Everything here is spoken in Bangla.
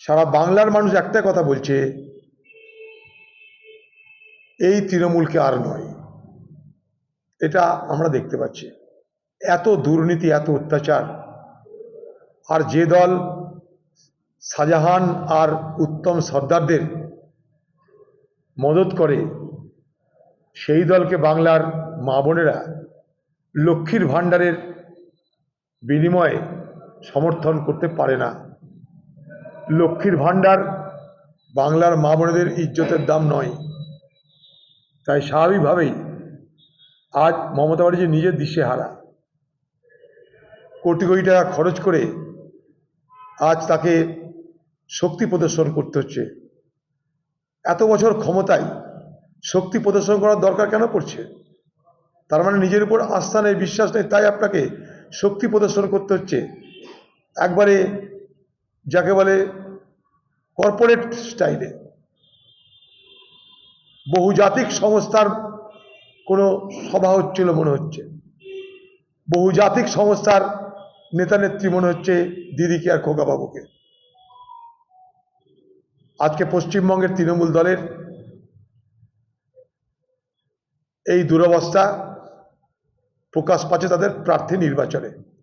সারা বাংলার মানুষ একটা কথা বলছে, এই তৃণমূলকে আর নয়। এটা আমরা দেখতে পাচ্ছি। এত দুর্নীতি, এত অত্যাচার। আর যে দল শাহজাহান আর উত্তম সর্দারদের মদত করে, সেই দলকে বাংলার মা বোনেরা লক্ষ্মীর ভাণ্ডারের বিনিময়ে সমর্থন করতে পারে না। লক্ষ্মীর ভাণ্ডার বাংলার মা বোনেদের ইজ্জতের দাম নয়। তাই স্বাভাবিকভাবেই আজ মমতা ব্যানার্জি নিজের দিশে হারা কোটি কোটি টাকা খরচ করে আজ তাকে শক্তি প্রদর্শন করতে হচ্ছে। এত বছর ক্ষমতায় শক্তি প্রদর্শন করার দরকার কেন পড়ছে? তার মানে নিজের উপর আস্থা নেই, বিশ্বাস নেই, তাই আপনাকে শক্তি প্রদর্শন করতে হচ্ছে। একবারে যাকে বলে কর্পোরেট স্টাইলে বহুজাতিক সংস্থার কোনো সভা হচ্ছিল মনে হচ্ছে। বহুজাতিক সংস্থার নেতা নেত্রী মনে হচ্ছে দিদিকে আর খোকাবাবুকে। আজকে পশ্চিমবঙ্গের তৃণমূল দলের এই দুরবস্থা প্রকাশ পাচ্ছে তাদের প্রার্থী নির্বাচনে।